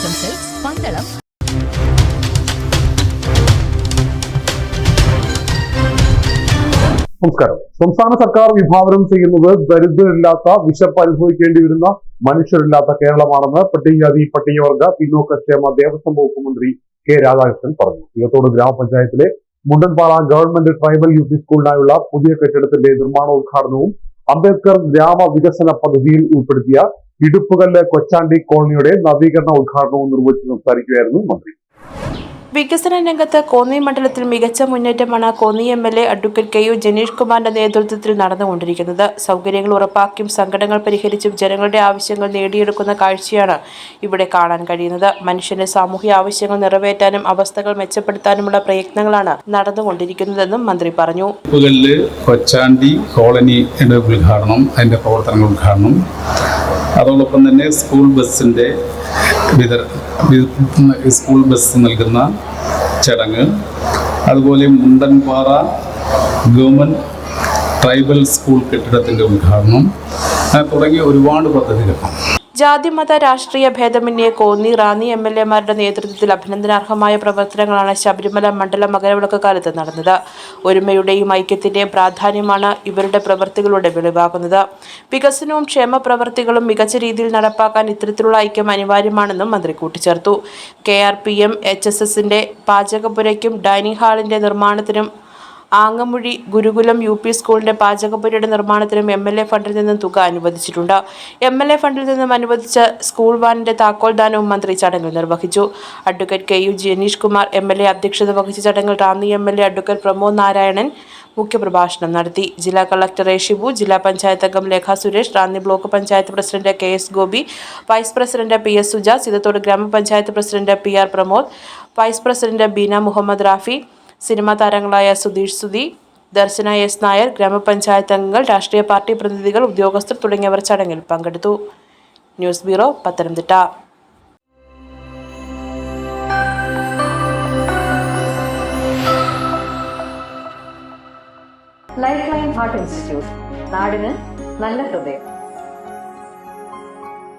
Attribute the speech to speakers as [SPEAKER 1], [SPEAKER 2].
[SPEAKER 1] M Pandalam
[SPEAKER 2] നമസ്കാരം. സംസ്ഥാന സർക്കാർ വിഭാവനം ചെയ്യുന്നത് ദരിദ്രരില്ലാത്ത വിശപ്പ് അനുഭവിക്കേണ്ടി വരുന്ന മനുഷ്യരില്ലാത്ത കേരളമാണെന്ന് പട്ടികജാതി പട്ടികവർഗ പിന്നോക്ക ക്ഷേമ ദേവസ്വം വകുപ്പ് മന്ത്രി കെ രാധാകൃഷ്ണൻ പറഞ്ഞു. തീയത്തോട് ഗ്രാമപഞ്ചായത്തിലെ Mundanpara government tribal U P സ്കൂളിനായുള്ള പുതിയ കെട്ടിടത്തിന്റെ നിർമ്മാണോദ്ഘാടനവും അംബേദ്കർ ഗ്രാമ വികസന പദ്ധതിയിൽ ഉൾപ്പെടുത്തിയ ഇടുപ്പുകല്ല് കൊച്ചാണ്ടി കോളനിയുടെ നവീകരണ ഉദ്ഘാടനവും നിർവഹിച്ച് സംസാരിക്കുകയായിരുന്നു മന്ത്രി.
[SPEAKER 3] വികസന രംഗത്ത് കോന്നി മണ്ഡലത്തിൽ മികച്ച മുന്നേറ്റമാണ് Konni M L A advocate K U Janeesh കുമാറിന്റെ നേതൃത്വത്തിൽ നടന്നുകൊണ്ടിരിക്കുന്നത്. സൗകര്യങ്ങൾ ഉറപ്പാക്കിയും സങ്കടങ്ങൾ പരിഹരിച്ചും ജനങ്ങളുടെ ആവശ്യങ്ങൾ നേടിയെടുക്കുന്ന കാഴ്ചയാണ് ഇവിടെ കാണാൻ കഴിയുന്നത്. മനുഷ്യന്റെ സാമൂഹ്യ ആവശ്യങ്ങൾ നിറവേറ്റാനും അവസ്ഥകൾ മെച്ചപ്പെടുത്താനുമുള്ള പ്രയത്നങ്ങളാണ് നടന്നുകൊണ്ടിരിക്കുന്നതെന്നും മന്ത്രി പറഞ്ഞു.
[SPEAKER 4] കൊച്ചാണ്ടി കോളനിയുടെ ഉദ്ഘാടനം അതിന്റെ പ്രവർത്തനങ്ങൾ ഉദ്ഘാടനം അതോടൊപ്പം തന്നെ സ്കൂൾ ബസ്സിന്റെ വിതര സ്കൂൾ ബസ് നൽകുന്ന ചടങ്ങ്. അതുപോലെ മുണ്ടൻപാറ ഗവൺമെന്റ് ട്രൈബൽ സ്കൂൾ കെട്ടിടത്തിന്റെ ഉദ്ഘാടനം. തുടങ്ങിയ ഒരുപാട് പദ്ധതികൾ.
[SPEAKER 3] ജാതിമത രാഷ്ട്രീയ ഭേദമന്യേ കോന്നി റാന്നി എം എൽ എമാരുടെ നേതൃത്വത്തിൽ അഭിനന്ദനാർഹമായ പ്രവർത്തനങ്ങളാണ് ശബരിമല മണ്ഡലം മകരവിളക്ക് കാലത്ത് നടന്നത്. ഒരുമയുടെയും ഐക്യത്തിന്റെയും പ്രാധാന്യമാണ് ഇവരുടെ പ്രവൃത്തികളുടെ വെളിവാകുന്നത്. വികസനവും ക്ഷേമ പ്രവർത്തികളും മികച്ച രീതിയിൽ നടപ്പാക്കാൻ ഇത്തരത്തിലുള്ള ഐക്യം അനിവാര്യമാണെന്നും മന്ത്രി കൂട്ടിച്ചേർത്തു. K R P M H S എസിന്റെ പാചകപുരയ്ക്കും ഡൈനിങ് ഹാളിന്റെ നിർമ്മാണത്തിനും ആങ്ങമുഴി ഗുരുകുലം യു പി സ്കൂളിന്റെ പാചകപ്പുരയുടെ നിർമ്മാണത്തിനും എം എൽ എ ഫണ്ടിൽ നിന്നും തുക അനുവദിച്ചിട്ടുണ്ട്. എം എൽ എ ഫണ്ടിൽ നിന്നും അനുവദിച്ച സ്കൂൾ വാനിന്റെ താക്കോൽദാനവും മന്ത്രി ചടങ്ങിൽ നിർവഹിച്ചു. Advocate K U Janeesh Kumar M L A അധ്യക്ഷത വഹിച്ച ചടങ്ങിൽ Ranni M L A advocate Pramod Narayanan മുഖ്യപ്രഭാഷണം നടത്തി. ജില്ലാ കളക്ടർ എ ഷിബു ജില്ലാ പഞ്ചായത്ത് അംഗം Lekha Suresh Ranni block panchayat president K S Gopi vice president P S Suja Seethathode ഗ്രാമപഞ്ചായത്ത് president P R Pramod vice president Beena Muhammad Rafi cinema താരങ്ങളായ Sudheesh Sudhi Darshana S Nair ഗ്രാമപഞ്ചായത്ത് അംഗങ്ങൾ രാഷ്ട്രീയ പാർട്ടി പ്രതിനിധികൾ ഉദ്യോഗസ്ഥർ തുടങ്ങിയവർ ചടങ്ങിൽ പങ്കെടുത്തു. News bureau Pathanamthitta.
[SPEAKER 5] Life line heart institute നാടിന് നല്ല ഹൃദയം.